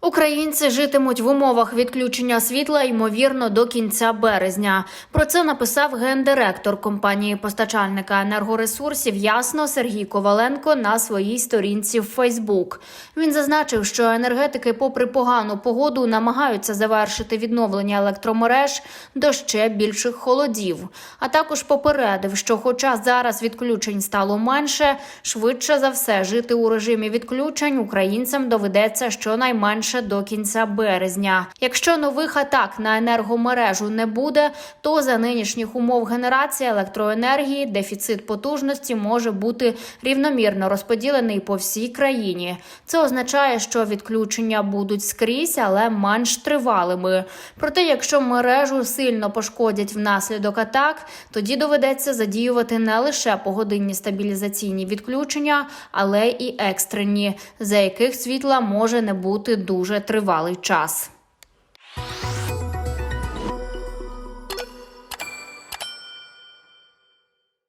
Українці житимуть в умовах відключення світла ймовірно до кінця березня. Про це написав гендиректор компанії постачальника енергоресурсів Ясно Сергій Коваленко на своїй сторінці в Фейсбук. Він зазначив, що енергетики, попри погану погоду, намагаються завершити відновлення електромереж до ще більших холодів. А також попередив, що, хоча зараз відключень стало менше, швидше за все жити у режимі відключень українцям доведеться щонайменше до кінця березня. Якщо нових атак на енергомережу не буде, то за нинішніх умов генерації електроенергії дефіцит потужності може бути рівномірно розподілений по всій країні. Це означає, що відключення будуть скрізь, але менш тривалими. Проте, якщо мережу сильно пошкодять внаслідок атак, тоді доведеться задіювати не лише погодинні стабілізаційні відключення, але і екстрені, за яких світла може не бути дуже тривалий час.